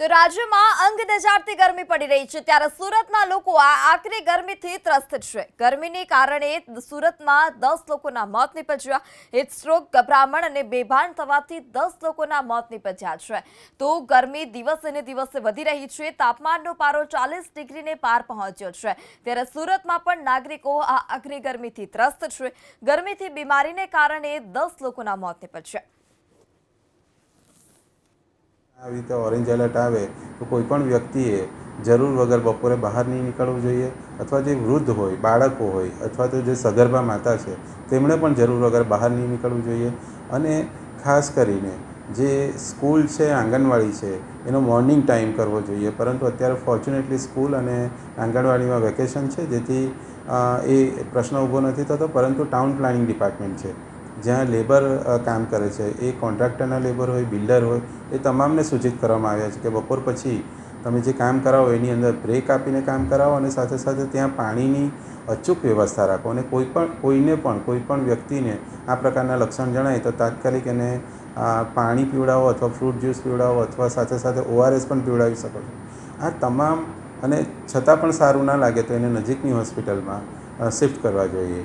તો રાજ્યમાં અંગ દજાડતી ગરમી પડી રહી છે ત્યારે સુરતના લોકો આકરી ગરમીથી ત્રસ્ત છે. ગરમીને કારણે સુરતમાં દસ લોકોના મોત નીપજ્યા. હીટ સ્ટ્રોક, ગભરામણ અને બેભાન થવાથી દસ લોકોના મોત નીપજ્યા છે. તો ગરમી દિવસે દિવસે વધી રહી છે. તાપમાનનો પારો ચાલીસ ડિગ્રીને પાર પહોંચ્યો છે. ત્યારે સુરતમાં પણ નાગરિકો આ આકરી ગરમીથી ત્રસ્ત છે. ગરમીથી બીમારીને કારણે દસ લોકોના મોત નીપજ્યા. આવી રીતે ઓરેન્જ એલર્ટ આવે તો કોઈ પણ વ્યક્તિએ જરૂર વગર બપોરે બહાર નહીં નીકળવું જોઈએ અથવા જે વૃદ્ધ હોય, બાળકો હોય અથવા તો જે સગર્ભા માતા છે, તેમણે પણ જરૂર વગર બહાર નહીં નીકળવું જોઈએ. અને ખાસ કરીને જે સ્કૂલ છે, આંગણવાડી છે, એનો મોર્નિંગ ટાઈમ કરવો જોઈએ. પરંતુ અત્યારે ફોર્ચ્યુનેટલી સ્કૂલ અને આંગણવાડીમાં વેકેશન છે, જેથી એ પ્રશ્ન ઊભો નથી થતો, પરંતુ ટાઉન પ્લાનિંગ ડિપાર્ટમેન્ટ છે. જ્યાં લેબર કામ કરે છે, એ કોન્ટ્રાક્ટરના લેબર હોય બિલ્ડર હોય, એ તમામને સૂચિત કરવામાં આવ્યા છે કે બપોર પછી તમે જે કામ કરાવો એની અંદર બ્રેક આપીને કામ કરાવો અને સાથે સાથે ત્યાં પાણીની અચૂક વ્યવસ્થા રાખો અને કોઈ પણ, કોઈને પણ, કોઈ પણ વ્યક્તિને આ પ્રકારના લક્ષણ જણાય તો તાત્કાલિક એને પાણી પીવડાવો અથવા ફ્રૂટ જ્યુસ પીવડાવો અથવા સાથે સાથે ઓઆરએસ પણ પીવડાવી શકો છો. આ તમામ અને છતાં પણ સારું ના લાગે તો એને નજીકની હોસ્પિટલમાં શિફ્ટ કરવા જોઈએ.